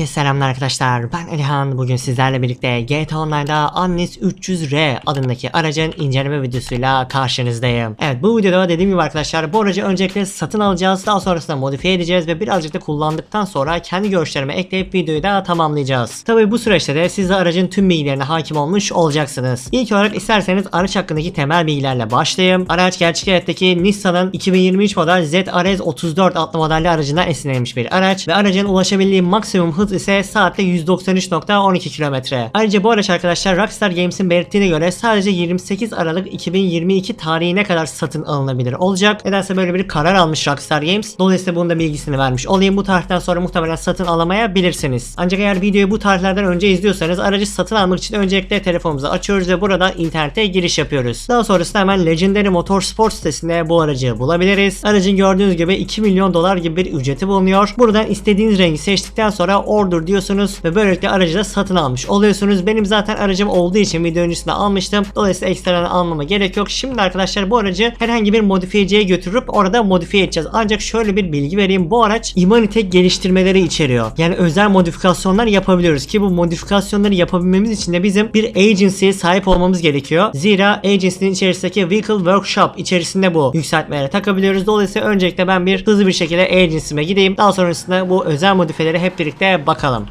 Herkese selamlar arkadaşlar. Ben Elihan. Bugün sizlerle birlikte GTA Online'da Annis 300R adındaki aracın inceleme videosuyla karşınızdayım. Evet bu videoda dediğim gibi arkadaşlar bu aracı öncelikle satın alacağız. Daha sonrasında modifiye edeceğiz ve birazcık da kullandıktan sonra kendi görüşlerime ekleyip videoyu da tamamlayacağız. Tabi bu süreçte de siz de aracın tüm bilgilerine hakim olmuş olacaksınız. İlk olarak isterseniz araç hakkındaki temel bilgilerle başlayayım. Araç gerçek hayattaki Nissan'ın 2023 model ZRS 34 adlı modelli aracından esinlenmiş bir araç ve aracın ulaşabildiği maksimum hız ise saatte 193.12 km. Ayrıca bu araç arkadaşlar Rockstar Games'in belirttiğine göre sadece 28 Aralık 2022 tarihine kadar satın alınabilir olacak. Nedense böyle bir karar almış Rockstar Games. Dolayısıyla bunun da bilgisini vermiş olayım. Bu tarihten sonra muhtemelen satın alamayabilirsiniz. Ancak eğer videoyu bu tarihlerden önce izliyorsanız aracı satın almak için öncelikle telefonumuzu açıyoruz ve burada internete giriş yapıyoruz. Daha sonrasında hemen Legendary Motorsport sitesinde bu aracı bulabiliriz. Aracın gördüğünüz gibi 2 milyon dolar gibi bir ücreti bulunuyor. Buradan istediğiniz rengi seçtikten sonra order diyorsunuz ve böylelikle aracı da satın almış oluyorsunuz. Benim zaten aracım olduğu için video öncesinde almıştım. Dolayısıyla ekstradan almama gerek yok. Şimdi arkadaşlar bu aracı herhangi bir modifiyeciye götürüp orada modifiye edeceğiz. Ancak şöyle bir bilgi vereyim. Bu araç Imanitek geliştirmeleri içeriyor. Yani özel modifikasyonlar yapabiliyoruz ki bu modifikasyonları yapabilmemiz için de bizim bir agency'ye sahip olmamız gerekiyor. Zira agency'nin içerisindeki Vehicle Workshop içerisinde bu yükseltmelere takabiliyoruz. Dolayısıyla öncelikle ben bir hızlı bir şekilde agency'me gideyim. Daha sonrasında bu özel modifiyeleri hep birlikte bakalım.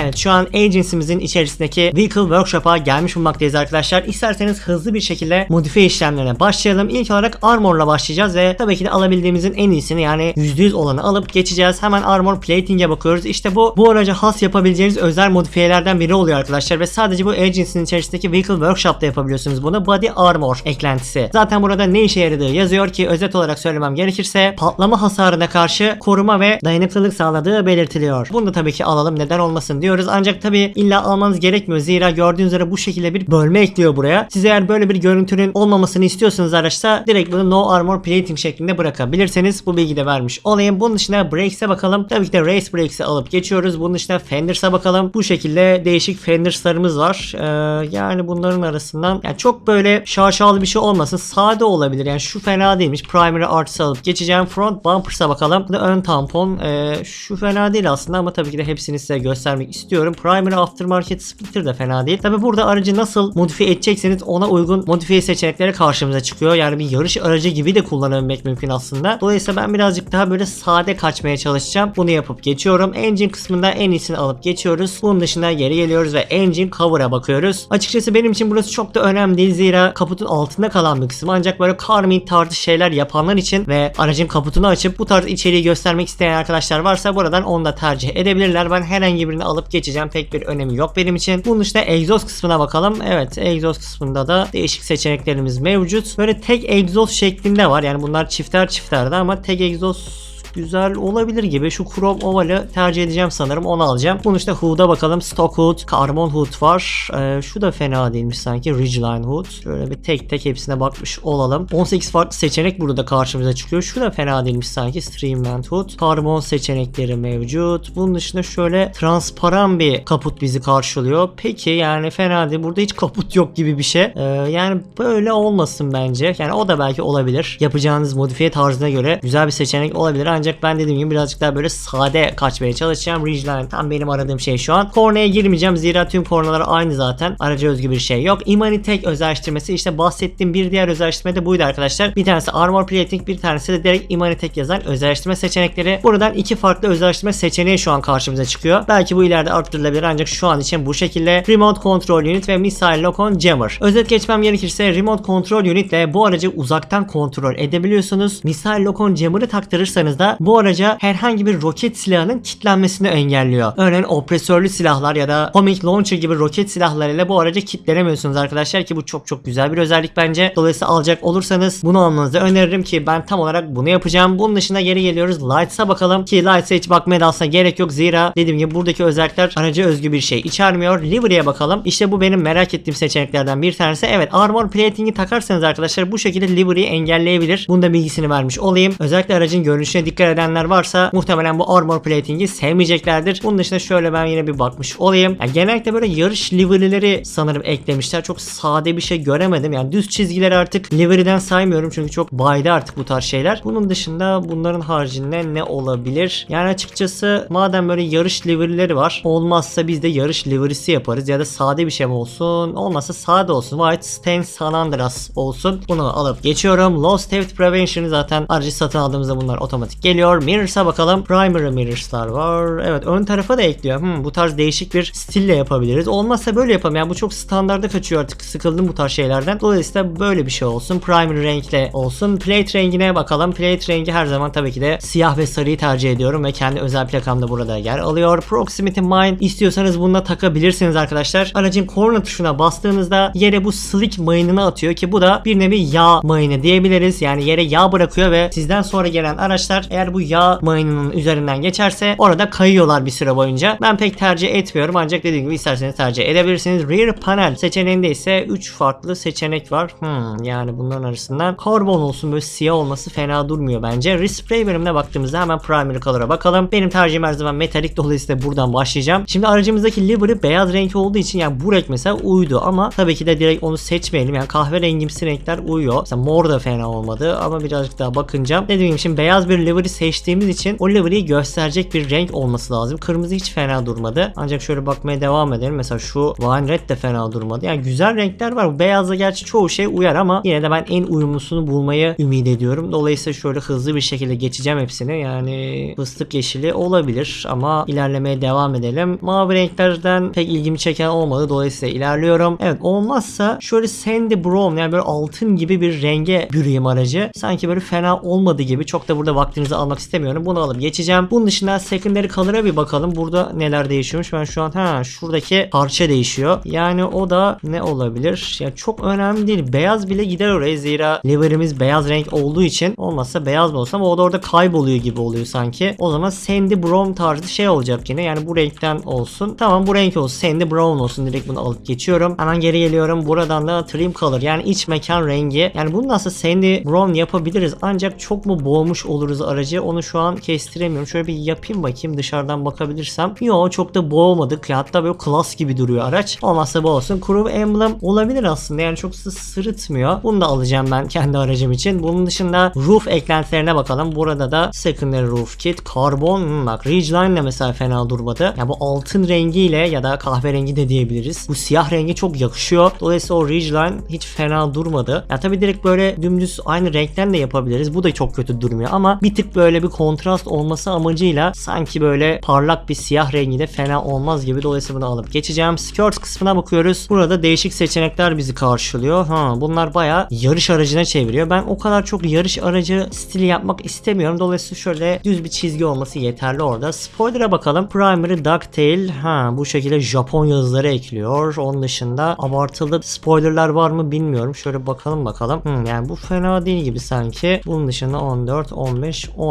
Evet şu an agency'mizin içerisindeki Vehicle Workshop'a gelmiş bulunmaktayız arkadaşlar. İsterseniz hızlı bir şekilde modifiye işlemlerine başlayalım. İlk olarak Armor'la başlayacağız ve tabii ki de alabildiğimizin en iyisini yani %100 olanı alıp geçeceğiz. Hemen Armor Plating'e bakıyoruz. İşte bu bu araca has yapabileceğiniz özel modifiyelerden biri oluyor arkadaşlar ve sadece bu agency'nin içerisindeki Vehicle Workshop'ta yapabiliyorsunuz bunu. Body Armor eklentisi. Zaten burada ne işe yaradığı yazıyor ki özet olarak söylemem gerekirse patlama hasarına karşı koruma ve dayanıklılık sağladığı belirtiliyor. Bunu da tabii ki alalım neden olmasın diyoruz. Ancak tabii illa almanız gerekmiyor. Zira gördüğünüz üzere bu şekilde bir bölme ekliyor buraya. Siz eğer böyle bir görüntünün olmamasını istiyorsanız araçta direkt bunu no armor plating şeklinde bırakabilirseniz bu bilgi de vermiş olayım. Bunun dışında brakes'e bakalım. Tabii ki de race brakes'i alıp geçiyoruz. Bunun dışında fenders'a bakalım. Bu şekilde değişik fenders'larımız var. Ee, yani bunların arasından yani çok böyle şaşalı bir şey olmasın. Sade olabilir. Yani şu fena değilmiş. Primary arts'ı alıp geçeceğim. Front bumpers'a bakalım. Bu da ön tampon. Ee, şu fena değil aslında ama tabii ki de hepsini size göstermek istiyorum. Primary aftermarket splitter de fena değil. Tabii burada aracı nasıl modifiye edecekseniz ona uygun modifiye seçenekleri karşımıza çıkıyor. Yani bir yarış aracı gibi de kullanabilmek mümkün aslında. Dolayısıyla ben birazcık daha böyle sade kaçmaya çalışacağım. Bunu yapıp geçiyorum. Engine kısmında en iyisini alıp geçiyoruz. Bunun dışında geri geliyoruz ve engine cover'a bakıyoruz. Açıkçası benim için burası çok da önemli değil. Zira kaputun altında kalan bir kısım. Ancak böyle carmine tarzı şeyler yapanlar için ve aracın kaputunu açıp bu tarz içeriği göstermek isteyen arkadaşlar varsa buradan onu da tercih edebilirler. Ben herhangi birini alıp geçeceğim. Pek bir önemi yok benim için. Bunun dışında egzoz kısmına bakalım. Evet egzoz kısmında da değişik seçeneklerimiz mevcut. Böyle tek egzoz şeklinde var. Yani bunlar çifter çiftlerde ama tek egzoz güzel olabilir gibi. Şu Chrome Oval'ı tercih edeceğim sanırım. Onu alacağım. Bunun işte Hood'a bakalım. Stock Hood, Carbon Hood var. Ee, şu da fena değilmiş sanki. Ridgeline Hood. Şöyle bir tek tek hepsine bakmış olalım. 18 farklı seçenek burada da karşımıza çıkıyor. Şu da fena değilmiş sanki. Streamland Hood. Karbon seçenekleri mevcut. Bunun dışında şöyle transparan bir kaput bizi karşılıyor. Peki yani fena değil. Burada hiç kaput yok gibi bir şey. Ee, yani böyle olmasın bence. Yani o da belki olabilir. Yapacağınız modifiye tarzına göre güzel bir seçenek olabilir. Ancak ben dediğim gibi birazcık daha böyle sade kaçmaya çalışacağım. Ridgeline tam benim aradığım şey şu an. Kornaya girmeyeceğim. Zira tüm kornalar aynı zaten. Araca özgü bir şey yok. Imani tek özelleştirmesi işte bahsettiğim bir diğer özelleştirme de buydu arkadaşlar. Bir tanesi Armor Plating bir tanesi de direkt Imani tek yazan özelleştirme seçenekleri. Buradan iki farklı özelleştirme seçeneği şu an karşımıza çıkıyor. Belki bu ileride arttırılabilir ancak şu an için bu şekilde Remote Control Unit ve Missile Lock on Jammer. Özet geçmem gerekirse Remote Control Unit ile bu aracı uzaktan kontrol edebiliyorsunuz. Missile Lock on Jammer'ı taktırırsanız da bu araca herhangi bir roket silahının kilitlenmesini engelliyor. Örneğin opresörlü silahlar ya da Comic Launcher gibi roket silahlarıyla bu aracı kilitlenemiyorsunuz arkadaşlar ki bu çok çok güzel bir özellik bence. Dolayısıyla alacak olursanız bunu almanızı öneririm ki ben tam olarak bunu yapacağım. Bunun dışında geri geliyoruz. Lights'a bakalım ki Lights'a hiç bakmaya da aslında gerek yok. Zira dediğim gibi buradaki özellikler araca özgü bir şey içermiyor. Livery'e bakalım. İşte bu benim merak ettiğim seçeneklerden bir tanesi. Evet Armor Plating'i takarsanız arkadaşlar bu şekilde Livery'i engelleyebilir. Bunun da bilgisini vermiş olayım. Özellikle aracın görünüşüne dikkat dikkat edenler varsa muhtemelen bu armor plating'i sevmeyeceklerdir. Bunun dışında şöyle ben yine bir bakmış olayım. Yani genellikle böyle yarış livery'leri sanırım eklemişler. Çok sade bir şey göremedim. Yani düz çizgileri artık livery'den saymıyorum çünkü çok baydı artık bu tarz şeyler. Bunun dışında bunların haricinde ne olabilir? Yani açıkçası madem böyle yarış livery'leri var olmazsa biz de yarış livery'si yaparız ya da sade bir şey mi olsun? Olmazsa sade olsun. White Stain San Andreas olsun. Bunu alıp geçiyorum. Lost Theft Prevention'ı zaten aracı satın aldığımızda bunlar otomatik geliyor. Mirrors'a bakalım. Primary Mirrors'lar var. Evet ön tarafa da ekliyor. Hmm, bu tarz değişik bir stille yapabiliriz. Olmazsa böyle yapalım. Yani bu çok standarda kaçıyor artık. Sıkıldım bu tarz şeylerden. Dolayısıyla böyle bir şey olsun. Primary renkle olsun. Plate rengine bakalım. Plate rengi her zaman tabii ki de siyah ve sarıyı tercih ediyorum ve kendi özel plakam da burada yer alıyor. Proximity Mine istiyorsanız bununla takabilirsiniz arkadaşlar. Aracın korna tuşuna bastığınızda yere bu slick mayınını atıyor ki bu da bir nevi yağ mayını diyebiliriz. Yani yere yağ bırakıyor ve sizden sonra gelen araçlar eğer bu yağ mayınının üzerinden geçerse orada kayıyorlar bir süre boyunca. Ben pek tercih etmiyorum ancak dediğim gibi isterseniz tercih edebilirsiniz. Rear panel seçeneğinde ise 3 farklı seçenek var. Hmm, yani bunların arasından karbon olsun böyle siyah olması fena durmuyor bence. Respray bölümüne baktığımızda hemen primary color'a bakalım. Benim tercihim her zaman metalik dolayısıyla buradan başlayacağım. Şimdi aracımızdaki livery beyaz renk olduğu için yani bu renk mesela uydu ama tabii ki de direkt onu seçmeyelim. Yani kahverengimsi renkler uyuyor. Mesela mor da fena olmadı ama birazcık daha bakınca dediğim gibi şimdi beyaz bir livery seçtiğimiz için o livery'yi gösterecek bir renk olması lazım. Kırmızı hiç fena durmadı. Ancak şöyle bakmaya devam edelim. Mesela şu wine red de fena durmadı. Yani güzel renkler var. Beyazla gerçi çoğu şey uyar ama yine de ben en uyumlusunu bulmayı ümit ediyorum. Dolayısıyla şöyle hızlı bir şekilde geçeceğim hepsini. Yani fıstık yeşili olabilir ama ilerlemeye devam edelim. Mavi renklerden pek ilgimi çeken olmadı. Dolayısıyla ilerliyorum. Evet olmazsa şöyle sandy brown yani böyle altın gibi bir renge bürüyeyim aracı. Sanki böyle fena olmadı gibi. Çok da burada vaktinizi almak istemiyorum. Bunu alıp geçeceğim. Bunun dışında secondary color'a bir bakalım. Burada neler değişiyormuş. Ben şu an ha şuradaki parça değişiyor. Yani o da ne olabilir? Ya çok önemli değil. Beyaz bile gider oraya. Zira liverimiz beyaz renk olduğu için olmazsa beyaz mı olsa ama o da orada kayboluyor gibi oluyor sanki. O zaman sandy brown tarzı şey olacak yine. Yani bu renkten olsun. Tamam bu renk olsun. Sandy brown olsun. Direkt bunu alıp geçiyorum. Hemen geri geliyorum. Buradan da trim color yani iç mekan rengi. Yani bunu nasıl sandy brown yapabiliriz. Ancak çok mu boğmuş oluruz aracı. Onu şu an kestiremiyorum. Şöyle bir yapayım bakayım dışarıdan bakabilirsem. Yo çok da boğmadık. Hatta böyle klas gibi duruyor araç. Olmazsa bu olsun. Crew emblem olabilir aslında. Yani çok sı- sırıtmıyor. Bunu da alacağım ben kendi aracım için. Bunun dışında roof eklentilerine bakalım. Burada da secondary roof kit. Karbon hmm, bak Ridgeline de mesela fena durmadı. Ya bu altın rengiyle ya da kahverengi de diyebiliriz. Bu siyah rengi çok yakışıyor. Dolayısıyla o Ridgeline hiç fena durmadı. Ya tabii direkt böyle dümdüz aynı renkten de yapabiliriz. Bu da çok kötü durmuyor ama bir tık böyle bir kontrast olması amacıyla sanki böyle parlak bir siyah rengi de fena olmaz gibi. Dolayısıyla bunu alıp geçeceğim. Skirt kısmına bakıyoruz. Burada değişik seçenekler bizi karşılıyor. Ha, bunlar bayağı yarış aracına çeviriyor. Ben o kadar çok yarış aracı stili yapmak istemiyorum. Dolayısıyla şöyle düz bir çizgi olması yeterli orada. Spoiler'a bakalım. Primary Ducktail. Ha bu şekilde Japon yazıları ekliyor. Onun dışında abartılı spoilerlar var mı bilmiyorum. Şöyle bakalım bakalım. Hmm, yani bu fena değil gibi sanki. Bunun dışında 14, 15, 16.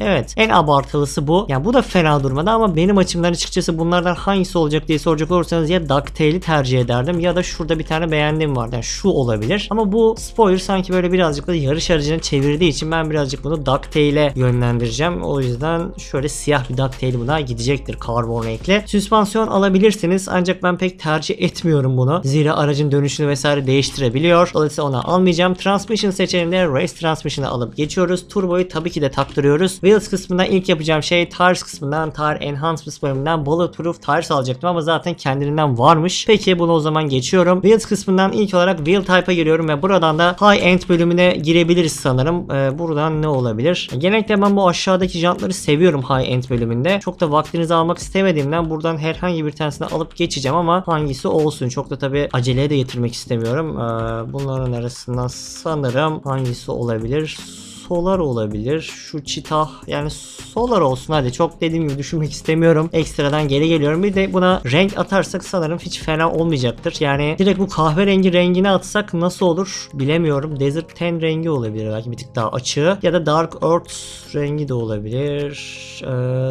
Evet. En abartılısı bu. Yani bu da fena durmadı ama benim açımdan açıkçası bunlardan hangisi olacak diye soracak olursanız ya Ducktail'i tercih ederdim ya da şurada bir tane beğendiğim var. Yani şu olabilir. Ama bu spoiler sanki böyle birazcık da yarış aracına çevirdiği için ben birazcık bunu Ducktail'e yönlendireceğim. O yüzden şöyle siyah bir Ducktail buna gidecektir karbon renkli. Süspansiyon alabilirsiniz ancak ben pek tercih etmiyorum bunu. Zira aracın dönüşünü vesaire değiştirebiliyor. Dolayısıyla onu almayacağım. Transmission seçeneğinde Race Transmission'ı alıp geçiyoruz. Turboyu tabii ki de taktırıyoruz. Wheels kısmından ilk yapacağım şey Tires kısmından Tire Enhancements bölümünden Bulletproof Tires alacaktım ama zaten kendiliğinden varmış. Peki bunu o zaman geçiyorum. Wheels kısmından ilk olarak Wheel Type'a giriyorum ve buradan da High End bölümüne girebiliriz sanırım. Ee, buradan ne olabilir? Genellikle ben bu aşağıdaki jantları seviyorum High End bölümünde. Çok da vaktinizi almak istemediğimden buradan herhangi bir tanesini alıp geçeceğim ama hangisi olsun. Çok da tabi aceleye de getirmek istemiyorum. Ee, bunların arasından sanırım hangisi olabilir? Solar olabilir. Şu çitah yani Solar olsun hadi. Çok dediğim gibi düşünmek istemiyorum. Ekstradan geri geliyorum. Bir de buna renk atarsak sanırım hiç fena olmayacaktır. Yani direkt bu kahverengi rengini atsak nasıl olur bilemiyorum. Desert Ten rengi olabilir belki bir tık daha açığı. Ya da Dark Earth rengi de olabilir. Ee,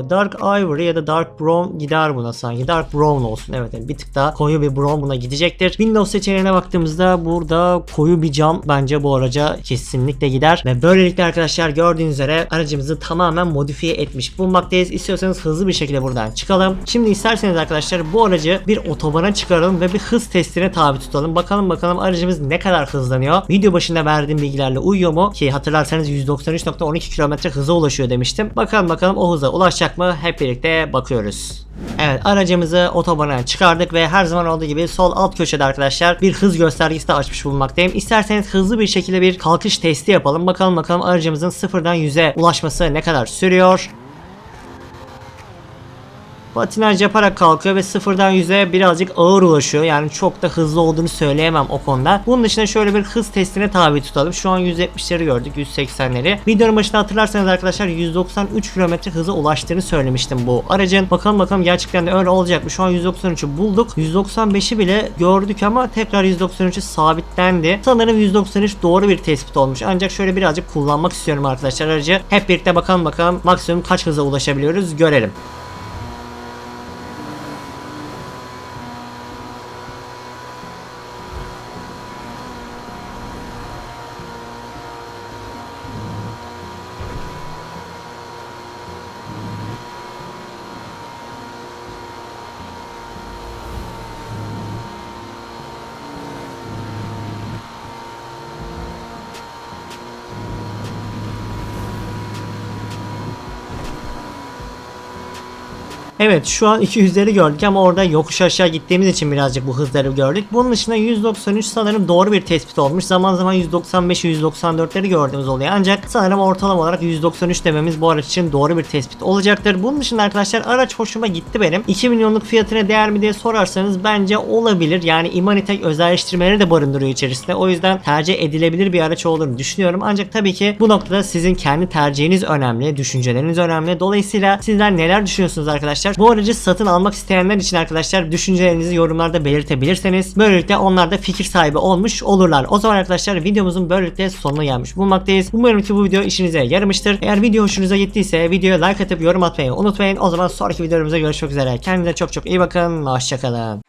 Dark Ivory ya da Dark Brown gider buna sanki. Dark Brown olsun. Evet yani bir tık daha koyu bir brown buna gidecektir. Windows seçeneğine baktığımızda burada koyu bir cam bence bu araca kesinlikle gider. Ve böylelikle arkadaşlar gördüğünüz üzere aracımızı tamamen modifiye etmiş bulunmaktayız. İstiyorsanız hızlı bir şekilde buradan çıkalım. Şimdi isterseniz arkadaşlar bu aracı bir otobana çıkaralım ve bir hız testine tabi tutalım. Bakalım bakalım aracımız ne kadar hızlanıyor. Video başında verdiğim bilgilerle uyuyor mu? Ki hatırlarsanız 193.12 km hıza ulaşıyor demiştim. Bakalım bakalım o hıza ulaşacak mı? Hep birlikte bakıyoruz. Evet aracımızı otobana çıkardık ve her zaman olduğu gibi sol alt köşede arkadaşlar bir hız göstergesi de açmış bulunmaktayım. İsterseniz hızlı bir şekilde bir kalkış testi yapalım. Bakalım bakalım aracımızın sıfırdan 100'e ulaşması ne kadar sürüyor. Patinaj yaparak kalkıyor ve sıfırdan 100'e birazcık ağır ulaşıyor. Yani çok da hızlı olduğunu söyleyemem o konuda. Bunun dışında şöyle bir hız testine tabi tutalım. Şu an 170'leri gördük, 180'leri. Videonun başında hatırlarsanız arkadaşlar 193 km hıza ulaştığını söylemiştim bu aracın. Bakalım bakalım gerçekten de öyle olacak mı? Şu an 193'ü bulduk. 195'i bile gördük ama tekrar 193'ü sabitlendi. Sanırım 193 doğru bir tespit olmuş. Ancak şöyle birazcık kullanmak istiyorum arkadaşlar aracı. Hep birlikte bakalım bakalım maksimum kaç hıza ulaşabiliyoruz görelim. Evet şu an 200'leri gördük ama orada yokuş aşağı gittiğimiz için birazcık bu hızları gördük. Bunun dışında 193 sanırım doğru bir tespit olmuş. Zaman zaman 195 194'leri gördüğümüz oluyor. Ancak sanırım ortalama olarak 193 dememiz bu araç için doğru bir tespit olacaktır. Bunun dışında arkadaşlar araç hoşuma gitti benim. 2 milyonluk fiyatına değer mi diye sorarsanız bence olabilir. Yani Imanitek özelleştirmeleri de barındırıyor içerisinde. O yüzden tercih edilebilir bir araç olduğunu düşünüyorum. Ancak tabii ki bu noktada sizin kendi tercihiniz önemli, düşünceleriniz önemli. Dolayısıyla sizler neler düşünüyorsunuz arkadaşlar? Bu aracı satın almak isteyenler için arkadaşlar düşüncelerinizi yorumlarda belirtebilirseniz böylelikle onlar da fikir sahibi olmuş olurlar. O zaman arkadaşlar videomuzun böylelikle sonuna gelmiş bulunmaktayız. Umarım ki bu video işinize yaramıştır. Eğer video hoşunuza gittiyse videoya like atıp yorum atmayı unutmayın. O zaman sonraki videolarımızda görüşmek üzere. Kendinize çok çok iyi bakın. Hoşçakalın.